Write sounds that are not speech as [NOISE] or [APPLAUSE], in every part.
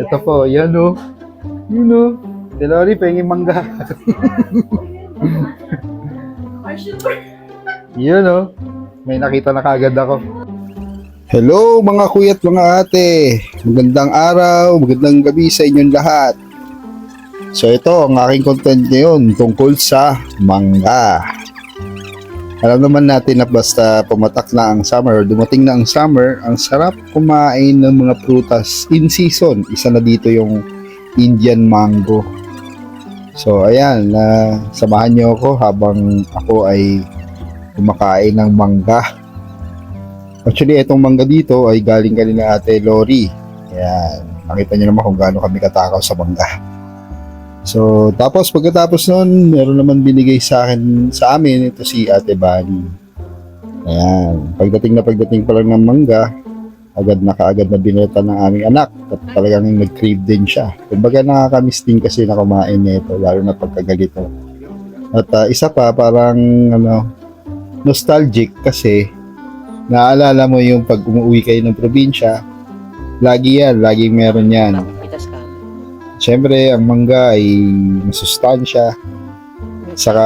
Ito po, yan o. Yun o. Tilori, pengi mangga. [LAUGHS] Yun o. May nakita na kagad ako. Hello mga kuya at mga ate. Magandang araw, magandang gabi sa inyong lahat. So ito ang aking content ngayon tungkol sa mangga. Alam naman natin na basta pumatak na ang summer, dumating na ang summer, ang sarap kumain ng mga prutas in season. Isa na dito yung Indian mango. So ayan, na samahan niyo ako habang ako ay kumakain ng mangga. Actually, itong mangga dito ay galing kanina ate Lori. Ayan, nakita niyo naman kung gaano kami katakaw sa mangga. So, tapos pagkatapos nun, meron naman binigay sa akin, sa amin, ito si ate Bani. Ayan, pagdating na pagdating pa lang ng mangga, agad na kaagad na binenta ng aming anak at talagang nag-crave din siya. Kumbaga nakakamiss din kasi na kumain nito, lalo na pagkagalito. At ah, isa pa, parang ano, nostalgic kasi naalala mo yung pag umuwi kayo ng probinsya, lagi yan, laging meron yan. Siyempre, ang mangga ay masustansya. Saka,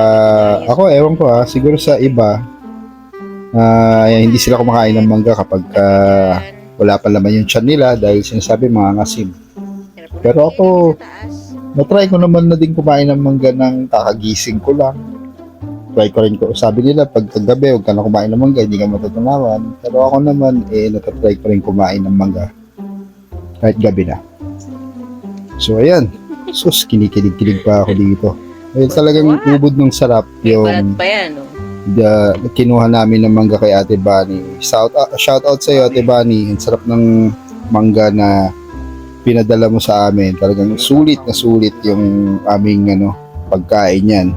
ako, ewan ko ha, siguro sa iba, ah, hindi sila kumakain ng mangga kapag ah, wala pa laman yung tiyan nila dahil sinasabi mga ngasim. Pero ako, natry ko naman na din kumain ng mangga ng kakagising ko lang. Try ko rin ko. Sabi nila, pag gabi, huwag ka na kumain ng mangga, hindi ka matutunawan. Pero ako naman, eh, natatry ko rin kumain ng mangga. Kahit gabi na. So, ayan. Sus, kinikilig-kilig pa ako dito. Eh, talagang ubod ng sarap May yung pa yan, no? the, kinuha namin ng mangga kay Ate Bani. Shout out, shout out sa iyo Ate Bani. Ang sarap ng mangga na pinadala mo sa amin. Talagang sulit na sulit yung aming ano pagkain yan.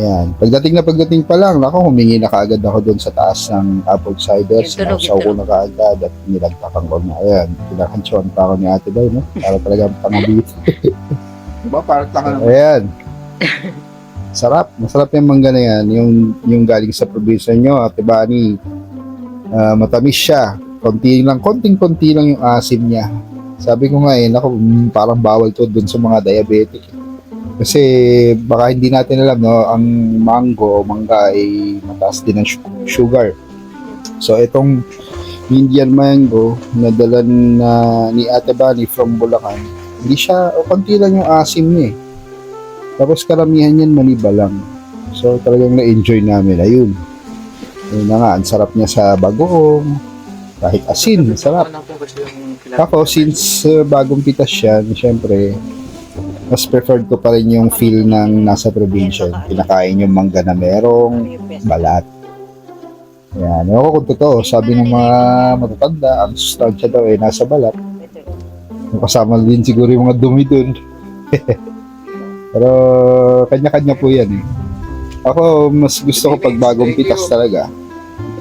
Yan. Pagdating na pagdating pa lang, nako humingi na kaagad ako doon sa taas ng apple cider. Sinausaw ko na kaagad at nilagpakan ko na. Ayan, pinakansyon pa ako ni Ate Bay, no? Para talagang pangabit. [LAUGHS] Diba, parang tanga naman. Ayan. Sarap. Masarap yung mangga na yan. Yung, yung galing sa probinsya nyo, Ate Bani. Ah, matamis siya. Konti lang, konting-konti lang yung asim niya. Sabi ko nga eh, naku, mm, parang bawal to dun sa mga diabetic. Kasi baka hindi natin alam, no, ang mango o mangga ay mataas din su- sugar. So itong Indian mango na dala na ni Ate Bani from Bulacan, hindi siya, o konti lang yung asim niya eh. Tapos karamihan yan maniba lang. So talagang na-enjoy namin. Ayun. Ayun na nga, ang sarap niya sa bagoong. Kahit asin, sarap. Ako, since uh, bagong pitas siya, syempre, mas preferred ko pa rin yung feel ng nasa probinsya. Kinakain yung mangga na merong balat. Yan. Ewan ko kung totoo. Sabi ng mga matatanda, ang sustansya daw ay nasa balat. Kasama din siguro yung mga dumi dun. [LAUGHS] Pero kanya-kanya po yan eh. Ako, mas gusto ko pag bagong pitas talaga.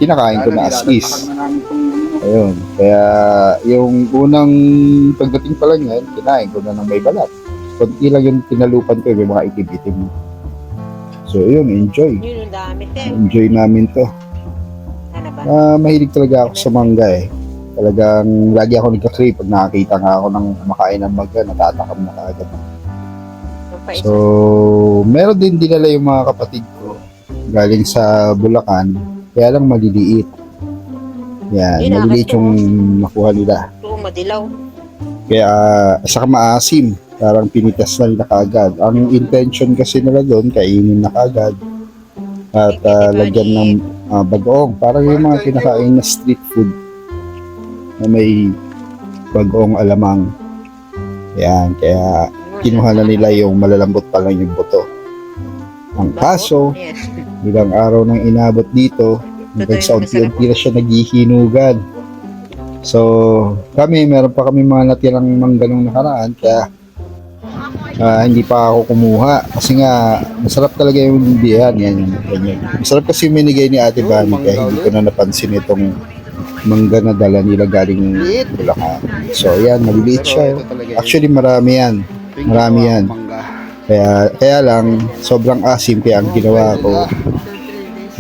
Kinakain ko na as is. Ayun. Kaya yung unang pagdating pa lang yan, kinain ko na ng may balat. Kunti lang yung tinalupan ko, may mga itim-itim. So yun, enjoy. Yun ang dami, te. Enjoy namin to. Ba? Ah, mahilig talaga ako sa mangga eh. Talagang lagi ako nagka-crave pag nakakita nga ako ng kumakain ng mangga, natatakam na kaagad. So, meron din dinala yung mga kapatid ko galing sa Bulacan, kaya lang maliliit. Yan, Yun, maliliit yung nakuha nila. Ito, madilaw. Kaya, saka maasim, parang pinitas na nila kaagad. Ang intention kasi nila doon, kainin na kaagad. At ah, lagyan ng ah, bagoong. Parang yung mga kinakain na street food na may bagoong alamang. Yan, kaya kinuha na nila yung malalambot pa lang yung buto. Ang kaso, ilang araw nang inabot dito, hanggang sa unti-unti na siya naghihinugan. So, kami, meron pa kami mga natirang mangga nung nakaraan, kaya ah, hindi pa ako kumuha. Kasi nga, masarap talaga yung biyan. Yan, ganyan. Masarap kasi yung minigay ni Ate Bani, kaya hindi ko na napansin itong mangga na dala nila galing Bulacan. So, yan, maliliit siya. Actually, marami yan. Marami yan. Kaya, kaya lang, sobrang asim kaya ang ginawa ko,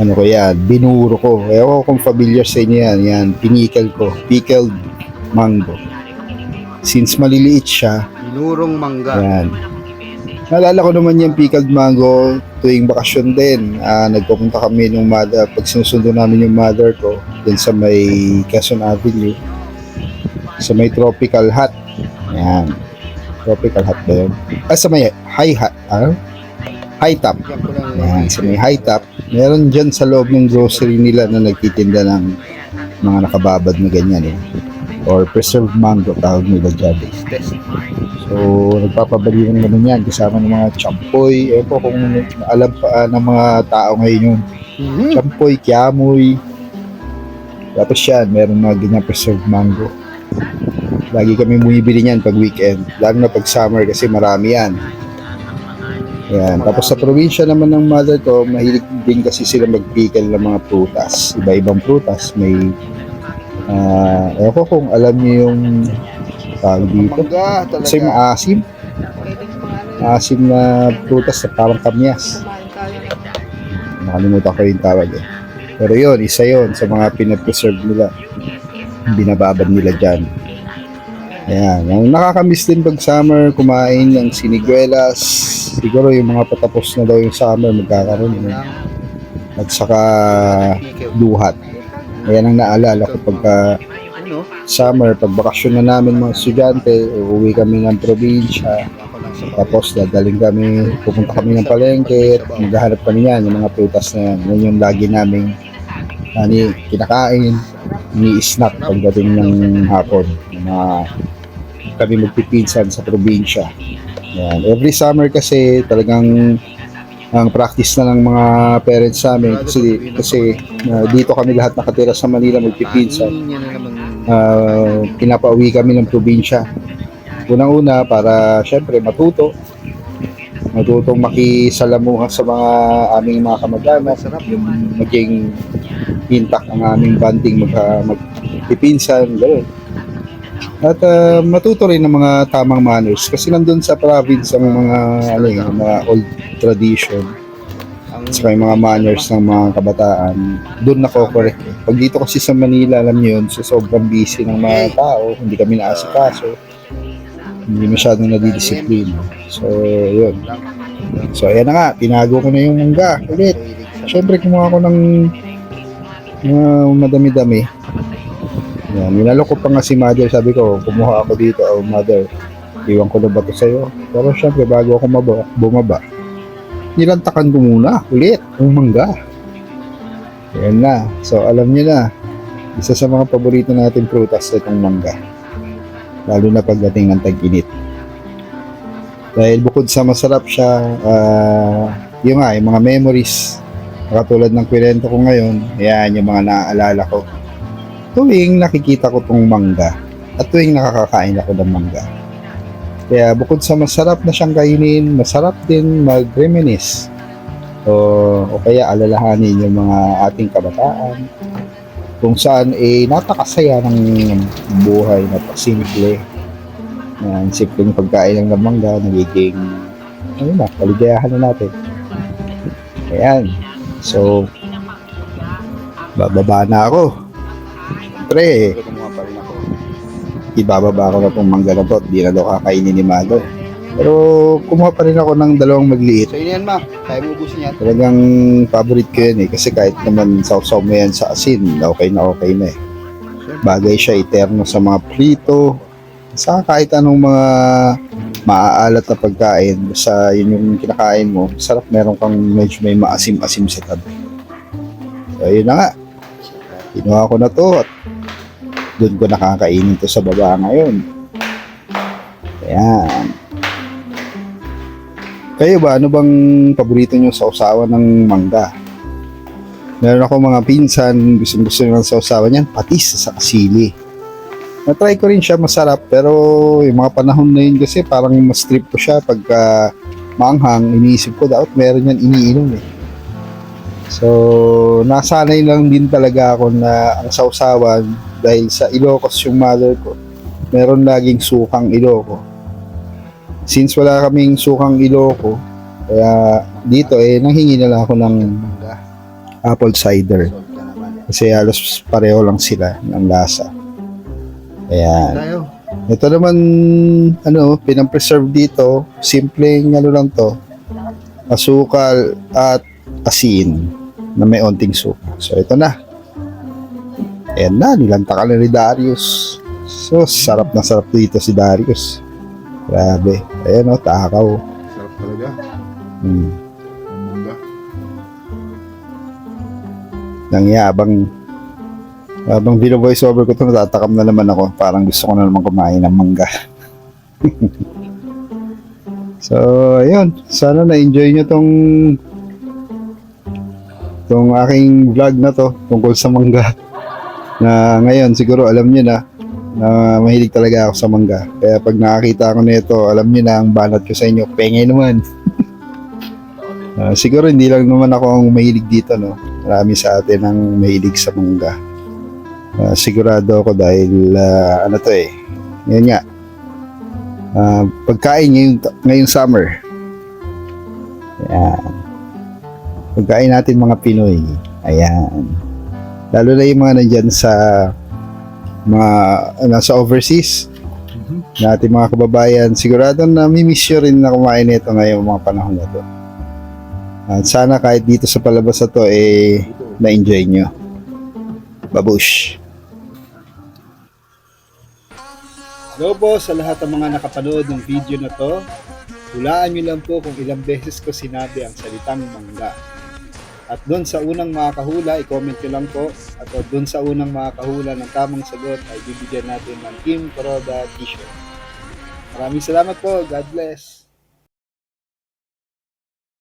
ano ko yan, binuro ko. Ewan ko kung familiar sa inyo yan, yan, pinikal ko, pickled mango. Since maliliit siya, Binurong mangga. Ayan. Naalala ko naman yung pickled mango tuwing bakasyon din. Ah, nagpupunta kami nung mother, pag sinusundo namin yung mother ko, dun sa may Quezon Avenue, sa may tropical hut. Ayan. Tropical hut ba yun? Ah, sa may high hut. Ah? High top. Ayan, sa may high top. Meron dyan sa loob ng grocery nila na nagtitinda ng mga nakababad na ganyan eh. Or preserved mango tawag nila dyan. So, nagpapabaliwan naman yan kasama ng mga champoy. Po kung alam pa ah, ng mga tao ngayon yun. Mhm. Champoy, kiamoy. Tapos yan, meron mga ganyan preserved mango. Lagi kami bumibili niyan pag weekend. Lalo na pag summer kasi marami yan. Yan. Tapos sa probinsya naman ng mother ko, mahilig din kasi sila mag-pickle ng mga prutas. Iba-ibang prutas. May, ah, ewan ko kung alam niyo yung tawag dito. Mangga talaga. Kasi maasim. Maasim na prutas na parang kamyas. Nakalimutan ko yung tawag eh. Pero yun, isa yun sa mga pinapreserve nila. Binababad nila dyan. Ayan. Ang nakakamiss din pag summer, kumain ng siniguelas. Siguro yung mga patapos na daw yung summer, magkakaroon. yun. At saka duhat. Ayan ang naalala ko pagka summer, pag bakasyon na namin mga estudyante, uuwi kami ng probinsya, tapos dadaling kami, pupunta kami ng palengke, maghahanap kami yan, yung mga prutas na yan. Yun yung lagi naming ani, kinakain, ni-snack pagdating ng hapon. Mga kami magpipinsan sa probinsya. Yan. Every summer kasi talagang ang practice na ng mga parents sa amin kasi, kasi uh, dito kami lahat nakatira sa Manila magpipinsan uh, pinapauwi kami ng probinsya. Unang-una para syempre matuto. Matutong makisalamuha sa mga aming mga kamag-anak. Yung maging intact ang aming banding magka, magpipinsan. Ganun. At uh, matuto rin ng mga tamang manners kasi nandun sa province ang mga ano yung mga old tradition at saka yung mga manners ng mga kabataan, doon nako-correct. eh. Pag dito kasi sa Manila, alam niyo yun, so sobrang busy ng mga tao, hindi kami naasikaso, hindi masyadong nadidisiplina. So, yun. So, ayan na nga, tinago ko na yung mangga ulit. Siyempre, kumuha ko ng mga madami-dami. Yan, ninalo ko pa nga si mother, sabi ko, kumuha ako dito, oh mother, iwan ko na ba ito sa'yo? Pero syempre, bago ako maba, bumaba, nilantakan ko muna ulit yung mangga. Ayan na. So, alam niyo na, isa sa mga paborito natin prutas itong mangga. Lalo na pagdating ng tag-init. Dahil bukod sa masarap siya, ah, yun nga, yung mga memories, katulad ng kwento ko ngayon, yan yung mga naaalala ko. Tuwing nakikita ko tong mangga, at tuwing nakakakain ako ng mangga. Kaya bukod sa masarap na siyang kainin, masarap din mag-reminisce o, o kaya alalahanin yung mga ating kabataan kung saan eh napakasaya ng buhay, napasimple. Yan, simpleng pagkain ng mangga, nagiging ano na, kaligayahan na natin. Ayan. So, bababa na ako. Siyempre, ako. ibababa ko na itong mangga na to at di na daw kakainin ni Mother. Pero kumuha pa rin ako ng dalawang magliit. So yun yan ma. Kaya mo ubusin yan. Talagang favorite ko yun eh. Kasi kahit naman sausaw mo yan sa asin, okay na okay na eh. Bagay siya eterno sa mga prito. Sa kahit anong mga maaalat na pagkain. Basta yun yung kinakain mo. Sarap meron kang medyo may maasim-asim sa tabi. So yun na nga. Kinuha ko na to at doon ko nakakainin to sa baba ngayon. Ayan. Kayo ba, ano bang paborito nyo sa usawa ng mangga? Meron ako mga pinsan, gusto gusto nyo sa usawa niyan, patis sa kasili. Na-try ko rin siya masarap, pero yung mga panahon na yun kasi parang mas trip ko siya pagka maanghang, iniisip ko dapat meron yan iniinom eh. So, nasanay lang din talaga ako na ang sausawan dahil sa Ilocos yung mother ko, meron laging sukang Iloco since wala kaming sukang Iloco, kaya dito eh, nanghingi na lang ako ng apple cider. Kasi halos pareho lang sila ng lasa. Ayan. Ito naman, ano, pinang-preserve dito, simpleng ano lang to, asukal at asin na may onting suka. So, ito na. Ayan na, nilantakan na ni Darius. So, sarap na sarap dito si Darius. Grabe. Ayan o, takaw. Sarap talaga. Hmm. Ang mangga. Nangyabang habang bino-voice over ko ito, natatakam na naman ako. Parang gusto ko na naman kumain ng mangga. [LAUGHS] so, ayun. Sana na-enjoy nyo tong tong aking vlog na to tungkol sa mangga. Na ngayon, siguro alam nyo na na mahilig talaga ako sa mangga. Kaya pag nakakita ko nito, alam nyo na ang banat ko sa inyo. Pengay naman. [LAUGHS] Ah, siguro hindi lang naman ako ang mahilig dito, no? Marami sa atin ang mahilig sa mangga. Ah, sigurado ako dahil ah, ano to eh. Ngayon nga. ah, pagkain ngayong, ngayong summer. Ayan. Pagkain natin mga Pinoy. Ayan. Lalo na yung mga nandyan sa mga nasa overseas na ating mga kababayan, sigurado na mimiss nyo rin na kumain nito ngayong mga panahon na to. At sana kahit dito sa palabas na to, eh, na-enjoy nyo. Babush! Hello po sa lahat ng mga nakapanood ng video na to. Hulaan nyo lang po kung ilang beses ko sinabi ang salitang mangga. At doon sa unang makakahula, i-comment nyo lang po. At doon sa unang makakahula ng tamang sagot ay bibigyan natin ng Team Coroda t-shirt. Maraming salamat po. God bless.